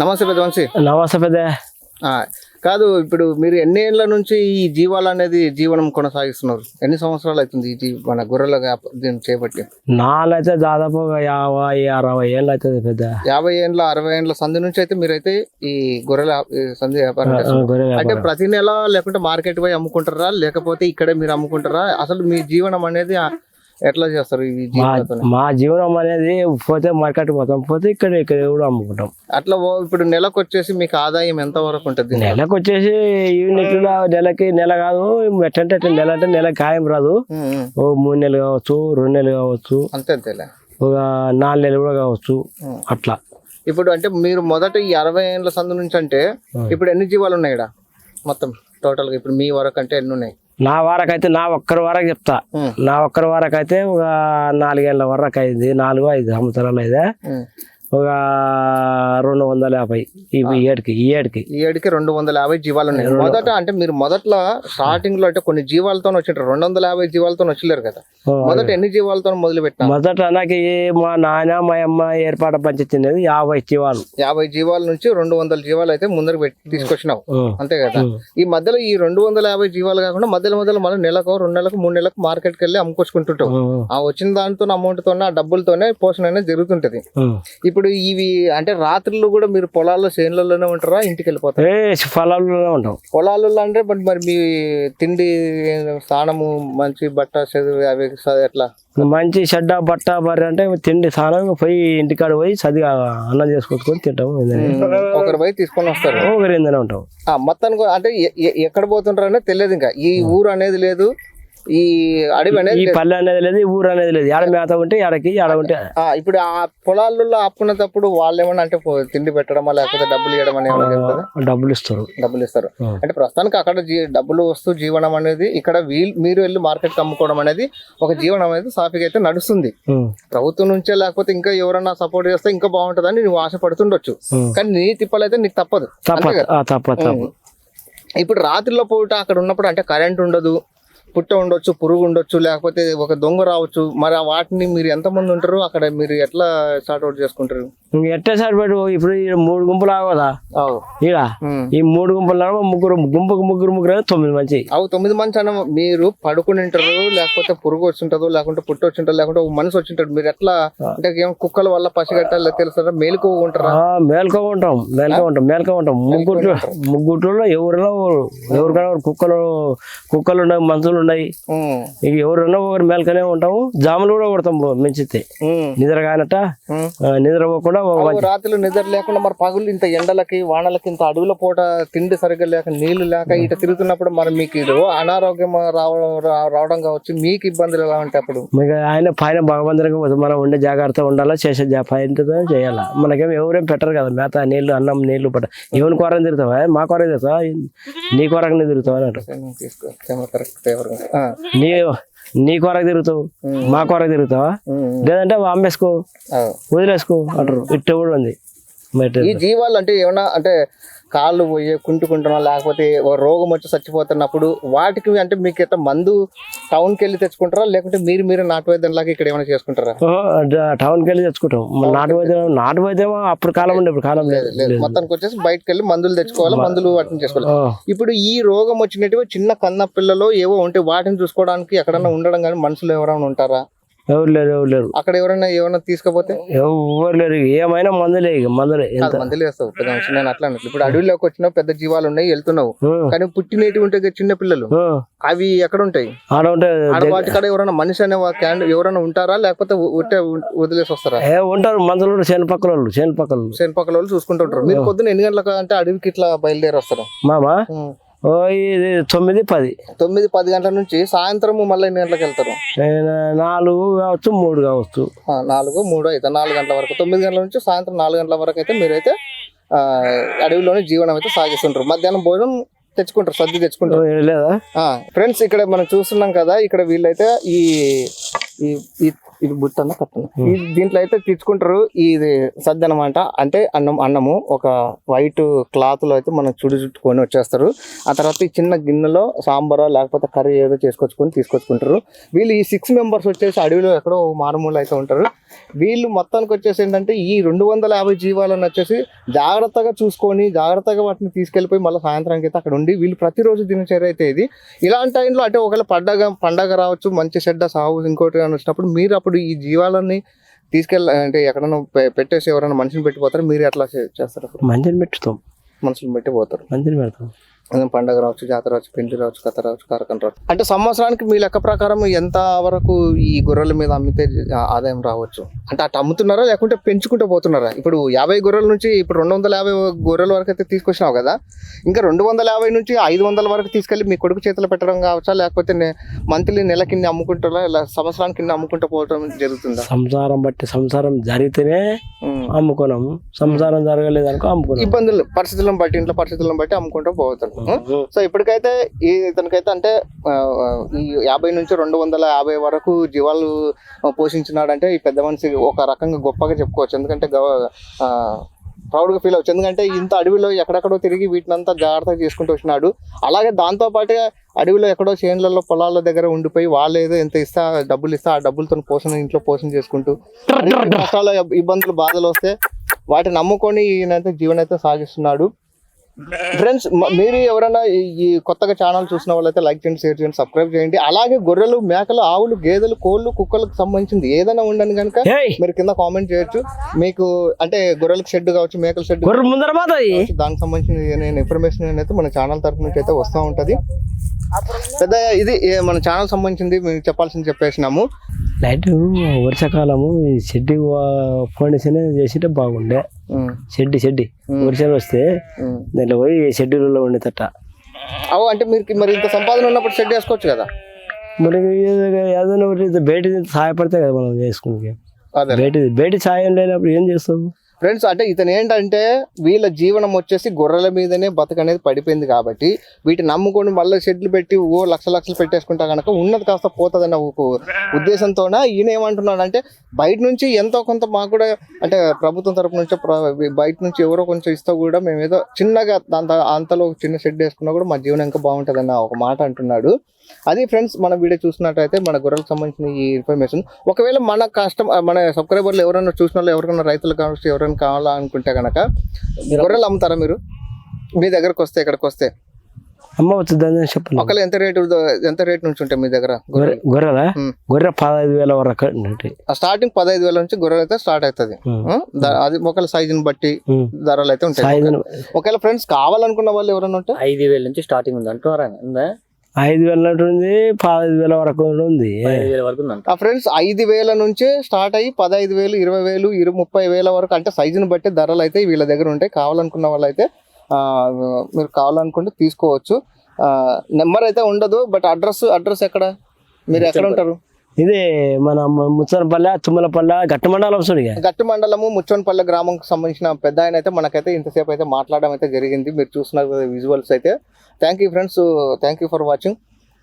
నమస్తే పెద్ద వంశీ. నమస్తే పెద్ద. కాదు ఇప్పుడు మీరు ఎన్ని ఏళ్ళ నుంచి ఈ జీవాలు అనేది జీవనం కొనసాగిస్తున్నారు? ఎన్ని సంవత్సరాలు అవుతుంది ఈ మన గొర్రెల దీన్ని చేపట్టి? నాలైతే దాదాపు యాభై అరవై ఏళ్ళు అవుతుంది పెద్ద. యాభై ఏండ్ల అరవై ఏండ్ల సంధి నుంచి అయితే మీరైతే ఈ గొర్రెల సంధి వ్యాపారం అంటే. ప్రతి నెల లేకుంటే మార్కెట్ పోయి అమ్ముకుంటారా? లేకపోతే ఇక్కడే మీరు అమ్ముకుంటారా? అసలు మీ జీవనం అనేది ఎట్లా చేస్తారు మా జీవనం అనేది పోతే మార్కెట్ పోతాం పోతే ఇక్కడ ఇక్కడ కూడా అమ్ముకుంటాం. అట్లా ఇప్పుడు నెలకు వచ్చేసి మీకు ఆదాయం ఎంత వరకు ఉంటుంది? నెలకు వచ్చేసి యూనిట్లో నెలకి నెల కాదు ఎట్టంటే అట్ట నెల అంటే నెల ఖాయం రాదు. ఓ మూడు నెలలు కావచ్చు రెండు నెలలు కావచ్చు అంతే అంతేలే. ఒక నాలుగు నెలలు కూడా కావచ్చు. అట్లా. ఇప్పుడు అంటే మీరు మొదట ఈ అరవై ఏళ్ళ సందు నుంచి అంటే ఇప్పుడు ఎన్ని జీవాలు ఉన్నాయి ఇక్కడ? మొత్తం టోటల్గా ఇప్పుడు మీ వరకు అంటే ఎన్ని ఉన్నాయి? నా వరకైతే నా ఒక్కరి వరకు చెప్తా. నా ఒక్కరి వరకు అయితే ఒక నాలుగేళ్ళ వరకు అయింది. నాలుగు ఐదు సంవత్సరాలు అయితే. ఒక రెండు వందల యాభై ఈ ఈ ఏడుకి ఈ ఏడుకి. ఈ ఏడుకి రెండు వందల యాభై జీవాలు ఉన్నాయి. మొదట అంటే మీరు మొదట్లో స్టార్టింగ్లో అంటే కొన్ని జీవాలతో వచ్చింటారు రెండు వందల యాభై జీవాలతో వచ్చలేరు కదా. మొదట ఎన్ని జీవాలతో మొదలు పెట్టినా మొదట నాకు మా నాయన మా అమ్మ ఏర్పాటు పంచించినది యాభై జీవాలు. యాభై జీవాల నుంచి రెండు వందల జీవాలు అయితే ముందరకు పెట్టి తీసుకొచ్చినావు. అంతే కదా. ఈ మధ్యలో ఈ రెండు వందల యాభై జీవాలు కాకుండా మధ్యలో మధ్యలో మళ్ళీ నెలకు రెండు నెలలకు మూడు నెలలకు మార్కెట్కి వెళ్ళి అమ్ముకొచ్చుకుంటుంటావు ఆ, ఆ వచ్చిన దాంతో అమౌంట్ తోనే ఆ డబ్బులతోనే పోషణ అనేది జరుగుతుంటది. ఆ. ఇప్పుడు ఇవి అంటే రాత్రులు కూడా మీరు పొలాల్లో చేనులలోనే ఉంటారా? ఇంటికి వెళ్ళిపోతారు పొలాల్లోనే ఉంటాం. పొలాలలో అంటే మరి మరి మీ తిండి స్నానము మంచి బట్ట చదువు అవి ఎట్లా? మంచి చెడ్డ బట్ట బర్రె అంటే తిండి స్నానం పోయి ఇంటికాడ పోయి చదివి అన్నం చేసుకొచ్చుకొని తింటాం ఒకరు పోయి తీసుకొని వస్తారు. ఒకరి ఇందనే ఉంటాం. ఆ మొత్తానికి అంటే ఎక్కడ పోతుంటారు అనేది తెలియదు ఇంకా. ఈ ఊరు అనేది లేదు. ఈ అడవి అనేది ఈ లేదు. పల్లె అనేది లేదు ఊరు అనేది లేదు. ఆడ మేత ఉంటే ఆడకి ఆడ ఉంటే. ఆ, ఇప్పుడు ఆ పొలాలలో ఆపుకునేటప్పుడు వాళ్ళు ఏమన్నా అంటే తిండి పెట్టడమా లేకపోతే డబ్బులు ఇవ్వడం అని జరుగుతుందా? డబ్బులు ఇస్తారు. డబ్బులు ఇస్తారు. అంటే ప్రస్తుతానికి అక్కడ డబ్బులు వస్తూ జీవనం అనేది ఇక్కడ వీల్ మీరు వెళ్ళి మార్కెట్ అమ్ముకోవడం అనేది ఒక జీవనం అనేది సాఫీగా అయితే నడుస్తుంది. ప్రభుత్వం నుంచే లేకపోతే ఇంకా ఎవరైనా సపోర్ట్ చేస్తే ఇంకా బాగుంటుందని నువ్వు ఆశపడుతుండొచ్చు. కానీ నీ తిప్పలైతే నీకు తప్పదు. తప్ప ఆ, తప్ప తప్ప ఇప్పుడు రాత్రిలో పూట అక్కడ ఉన్నప్పుడు అంటే కరెంట్ ఉండదు. పుట్ట ఉండొచ్చు పురుగు ఉండొచ్చు లేకపోతే ఒక దొంగ రావచ్చు. మరి ఆ వాటిని మీరు ఎంతమంది ఉంటారు? అక్కడ మీరు ఎట్లా సార్ట్ అవుట్ చేసుకుంటారు? ఇంక ఎట్టే సార్ పెట్టు ఇప్పుడు మూడు గుంపులు ఆగదా ఈడ ఈ మూడు గుంపులు ముగ్గురు గుంపుకు ముగ్గురు ముగ్గురు తొమ్మిది మంచి. అవు తొమ్మిది మంది అన్న. మీరు పడుకుని ఉంటారు లేకపోతే పురుగు వచ్చింటదో లేకుంటే పుట్ట వచ్చింటారు లేకుంటే ఒక మనిషి వచ్చింటాడు మీరు ఎట్లా అంటే ఏం కుక్కల వల్ల పసిగట్టాలి తెలుస్తారా మేలుకో ఉంటారా? మేల్కో ఉంటాం మేల్కో ఉంటాం మేల్కో ఉంటాం. ముగ్గురు ముగ్గురులో ఎవరిలో ఎవరికైనా కుక్కలు కుక్కలు ఉన్నాయి మనుషులు ఉన్నాయి ఇక ఎవరున్నా ఒకరు మేల్కనే ఉంటాము జాములు కూడా కొడతాం మెచ్చితే ఉమ్, నిద్ర కానట ఉమ్. ఆ, నిద్రపోకుండా ఒక అవు మంచి- రాత్రులు నిద్ర లేకుండా మరి పగులు ఇంత ఎండలకి వానలకి ఇంత అడవుల పూట తిండి సరిగ్గా లేక నీళ్ళు లేక ఇట తిరుగుతున్నప్పుడు మరి మీకు ఇది అనారోగ్యం రావడం రావడం కావచ్చు మీకు ఇబ్బందులు ఎలా ఉంటాయి అప్పుడు మీకు ఆయన పైన భగవంతునికి మనం ఉండే జాగ్రత్త ఉండాలా చేసే పైన చేయాలా మనకేం ఎవరేం పెట్టరు కదా మేత నీళ్ళు అన్నం నీళ్ళు పట్ట ఎవరి కూరని తిరుగుతావా మా కూర తిరుగుతావా నీ కూరని తిరుగుతావా అన్నట్టు నీ నీ కూరకు తిరుగుతావు మా కూరకు తిరుగుతావా. లేదంటే అమ్మేసుకో. వదిలేసుకో అంటారు. ఇట్ట కూడా ఉంది. ఈ జీవాలు అంటే ఏమన్నా అంటే కాళ్ళు పోయి కుంటుకుంటున్నా లేకపోతే ఓ రోగం వచ్చి చచ్చిపోతున్నప్పుడు వాటికి అంటే మీకు ఎట్లా మందు టౌన్కి వెళ్ళి తెచ్చుకుంటారా? లేకుంటే మీరు మీరు నాటు వైద్యం లాగా ఇక్కడ ఏమైనా చేసుకుంటారా? టౌన్కి వెళ్ళి తెచ్చుకుంటాం. నాటు వైద్యం నాటు వైద్యం అప్పుడు కాలం ఉండే ఇప్పుడు కాలం లేదు. లేదు మొత్తానికి వచ్చేసి బయటకు వెళ్ళి మందులు తెచ్చుకోవాలి మందులు వాటిని చేసుకోవాలి. ఇప్పుడు ఈ రోగం వచ్చినట్టు చిన్న కన్న పిల్లలు ఏవో ఉంటే వాటిని చూసుకోవడానికి ఎక్కడన్నా ఉండడం కానీ మనుషులు ఎవరైనా ఉంటారా? ఎవరు లేరు ఎవరు లేరు. అక్కడ ఎవరైనా ఏమైనా తీసుకపోతే? ఎవరు లేరు ఏమైనా మందులే ఇక మందులే ఎంత? మందులు వేస్తావు పెద్ద మనిషి నేను అట్లా. ఇప్పుడు అడవిలోకి వచ్చినావు పెద్ద జీవాలు ఉన్నాయి వెళ్తున్నావు. కానీ పుట్టినేటి ఉంటాయి కదా చిన్న పిల్లలు. అవి ఎక్కడ ఉంటాయి? ఆడ ఉంటే ఆడ వాటి కాడ ఎవరైనా మనిషి అనే వా- క్యాండ్ ఎవరైనా ఉంటారా? లేకపోతే ఉ- ఉట్టే ఉ- వదిలేసి వస్తారా? ఏ ఉంటారు మందులు కూడా చేను పక్కల వాళ్ళు చేను పక్కల వాళ్ళు. చేను పక్కల వాళ్ళు చూసుకుంటుంటారు మీరు పొద్దున్న ఎన్ని గంటలకు అంటే అడవికి ఇట్లా బయలుదేరి వస్తారు మామ ఇది తొమ్మిది పది. తొమ్మిది పది గంటల నుంచి సాయంత్రం మళ్ళీ ఎన్ని గంటలకు వెళ్తారు? నాలుగు కావచ్చు మూడు కావచ్చు. నాలుగు మూడు అయితే నాలుగు గంటల వరకు. తొమ్మిది గంటల నుంచి సాయంత్రం నాలుగు గంటల వరకు అయితే మీరైతే అడవిలోనే జీవనం అయితే సాగిస్తుంటారు. మధ్యాహ్నం భోజనం తెచ్చుకుంటారు సర్ది తెచ్చుకుంటారు. లేదా? ఫ్రెండ్స్ ఇక్కడ మనం చూస్తున్నాం కదా ఇక్కడ వీళ్ళైతే ఈ ఈ- ఇది బుట్ట అన్న కట్టన ఈ దీంట్లో అయితే తెచ్చుకుంటారు ఇది సద్ది అనమాట అంటే అన్నం అన్నము ఒక వైట్ క్లాత్లో అయితే మనం చుడి చుట్టుకొని వచ్చేస్తారు. ఆ తర్వాత ఈ చిన్న గిన్నెలో సాంబారో లేకపోతే కర్రీ ఏదో చేసుకొచ్చుకొని తీసుకొచ్చుకుంటారు. వీళ్ళు ఈ సిక్స్ మెంబర్స్ వచ్చేసి అడవిలో ఎక్కడో మారుమూల అయితే ఉంటారు. వీళ్ళు మొత్తానికి వచ్చేసి ఏంటంటే ఈ రెండు వందల యాభై జీవాలను వచ్చేసి జాగ్రత్తగా చూసుకొని జాగ్రత్తగా వాటిని తీసుకెళ్ళిపోయి మళ్ళీ సాయంత్రానికి అయితే అక్కడ ఉండి వీళ్ళు ప్రతిరోజు దినచర్య అయితే ఇది. ఇలాంటి టైంలో అంటే ఒకవేళ పండగ పండగ రావచ్చు మంచి చెడ్డ సాగు ఇంకోటి అని వచ్చినప్పుడు మీరు అప్పుడు ఈ జీవాలని తీసుకెళ్ళ అంటే ఎక్కడైనా పెట్టేసి ఎవరైనా మనిషిని పెట్టిపోతారు మీరు ఎట్లా చేస్తారు మంచిని పెట్టుతాం. మనుషులు పెట్టిపోతారు మంచిని పెడతాం. పండగ రావచ్చు జాతర రావచ్చు పెళ్ళి రావచ్చు కథ రావచ్చు కార్యక్రమం రావచ్చు. అంటే సంవత్సరానికి మీ లెక్క ప్రకారం ఎంత వరకు ఈ గొర్రెల మీద అమ్మితే ఆదాయం రావచ్చు? అంటే అటు అమ్ముతున్నారా లేకుంటే పెంచుకుంటూ పోతున్నారా? ఇప్పుడు యాభై గొర్రెల నుంచి ఇప్పుడు రెండు వందల యాభై గొర్రెల వరకు అయితే తీసుకొచ్చినావు కదా ఇంకా రెండు వందల యాభై నుంచి ఐదు వందల వరకు తీసుకెళ్ళి మీ కొడుకు చేతిలో పెట్టడం కావచ్చా లేకపోతే మంత్లీ నెల కింద అమ్ముకుంటారా ఇలా సంవత్సరానికి కింద అమ్ముకుంటూ పోవడం జరుగుతుందా? సంసారం బట్టి సంసారం జరిగితేనే. అమ్ముకున్నాము. సంసారం జరగలేదనుకో అమ్ముకున్నాం ఇబ్బందులు పరిస్థితులను బట్టి ఇంట్లో పరిస్థితులను బట్టి అమ్ముకుంటూ పోతారు. సో ఇప్పటికైతే ఈ ఇతనికైతే అంటే ఈ యాభై నుంచి రెండు వందల యాభై వరకు జీవాలు పోషించినాడంటే ఈ పెద్ద మనిషి ఒక రకంగా గొప్పగా చెప్పుకోవచ్చు. ఎందుకంటే గవ- ప్రౌడ్గా ఫీల్ అవచ్చు ఎందుకంటే ఇంత అడవిలో ఎక్కడెక్కడో తిరిగి వీటిని అంతా జాగ్రత్తగా చేసుకుంటూ వచ్చినాడు. అలాగే దాంతో పాటుగా అడవిలో ఎక్కడో చేనులలో పొలాల దగ్గర ఉండిపోయి వాళ్ళు ఏదో ఎంత ఇస్తా డబ్బులు ఇస్తా ఆ డబ్బులతో పోషణ ఇంట్లో పోషణ చేసుకుంటూ కష్టాలు ఇబ్బందులు బాధలు వస్తే వాటిని నమ్ముకొని ఈయనైతే జీవనైతే సాగిస్తున్నాడు. ఫ్రెండ్స్ మీరు ఎవరైనా ఈ- కొత్తగా ఛానల్ చూసిన వాళ్ళైతే లైక్ చేయండి షేర్ చేయండి సబ్స్క్రైబ్ చేయండి. అలాగే గొర్రెలు మేకలు ఆవులు గేదెలు కోళ్ళు కుక్కలకు సంబంధించింది ఏదైనా ఉండని కనుక మీరు కింద కామెంట్ చేయొచ్చు. మీకు అంటే గొర్రెలకు షెడ్ కావచ్చు మేకల షెడ్ దానికి సంబంధించిన నేను ఇన్ఫర్మేషన్ అయితే మన ఛానల్ తరపు నుంచి అయితే వస్తూ ఉంటది. పెద్ద ఇది మన ఛానల్ సంబంధించింది మీకు చెప్పాల్సింది చెప్పేసినాము. లైట్ వర్షాకాలము ఈ షెడ్డి ఫౌండేషన్ చేసింటే బాగుండే. షెడ్డి షెడ్డి. వర్షాలు వస్తే. దాంట్లో పోయి షెడ్యూల్లో ఉండేటట్ట అవు అంటే మీరు మరి ఇంత సంపాదన ఉన్నప్పుడు షెడ్ వేసుకోవచ్చు కదా? మరి ఏదో- ఏదైనా ఒకటి బయట సహాయపడితే కదా మనం చేసుకునే బయట బయట సాయం లేనప్పుడు ఏం చేస్తావు? ఫ్రెండ్స్ అంటే ఇతను ఏంటంటే వీళ్ళ జీవనం వచ్చేసి గొర్రెల మీదనే బతకనేది పడిపోయింది కాబట్టి వీటిని నమ్ముకొని మళ్ళీ షెడ్లు పెట్టి ఓ లక్ష లక్షలు పెట్టేసుకుంటా కనుక ఉన్నది కాస్త పోతుందన్న ఒక ఉద్దేశంతోన ఈయన ఏమంటున్నాడు అంటే బయట నుంచి ఎంతో కొంత మాకు కూడా అంటే ప్రభుత్వం తరపు నుంచి ప్ర- బయట నుంచి ఎవరో కొంచెం ఇస్తా కూడా మేము ఏదో చిన్నగా దాంతో అంతలో ఒక చిన్న షెడ్ వేసుకున్నా కూడా మా జీవనం ఇంకా బాగుంటుందన్న ఒక మాట అంటున్నాడు. అది ఫ్రెండ్స్ మన వీడియో చూసినట్టయితే మన గొర్రెలకు సంబంధించిన ఈ ఇన్ఫర్మేషన్ ఒకవేళ మన కష్టం మన సబ్స్క్రైబర్లు ఎవరైనా చూసిన వాళ్ళు ఎవరికైనా రైతులు కావచ్చు ఎవరైనా కావాలా అనుకుంటే కనుక గొర్రెలు అమ్ముతారా మీరు? మీ దగ్గరకు వస్తే ఇక్కడికి వస్తే. అమ్మ వచ్చిందని చెప్పాలి ఒకవేళ ఎంత రేటు ఎంత రేట్ నుంచి ఉంటాయి మీ దగ్గర గొర్రె గొర్రెలా. గొర్రె పదహైదు వేల వరకు స్టార్టింగ్ పదహైదు వేల నుంచి గొర్రెలు అయితే స్టార్ట్ అవుతుంది. అది ఒకవేళ సైజుని బట్టి. ధరలు అయితే ఉంటాయి. ఒకవేళ ఫ్రెండ్స్ కావాలనుకున్న వాళ్ళు ఎవరైనా ఉంటే? ఐదు వేల నుంచి స్టార్టింగ్ ఉంది అంటున్నారా? ఐదు వేల ఉంది పదహైదు వేల వరకు ఉంది. ఫ్రెండ్స్ ఐదు వేల నుంచే స్టార్ట్ అయ్యి పదహైదు వేలు ఇరవై వేలు ఇరవై ముప్పై వేల వరకు అంటే సైజుని బట్టి ధరలు అయితే వీళ్ళ దగ్గర ఉంటాయి. కావాలనుకున్న వాళ్ళు అయితే ఆ, మీరు కావాలనుకుంటే తీసుకోవచ్చు. నెంబర్ అయితే ఉండదు బట్ అడ్రస్ అడ్రస్ ఎక్కడ? మీరు ఎక్కడ ఉంటారు? ఇది మన ముచ్చనపల్లె తుమ్మలపల్లె గట్టి మండలం వస్తుంది గట్టి మండలము ముచ్చనపల్లె గ్రామంకి సంబంధించిన పెద్ద ఆయన అయితే మనకైతే ఇంతసేపు అయితే మాట్లాడడం అయితే జరిగింది. మీరు చూసిన విజువల్స్ అయితే. Thank you friends thank you for watching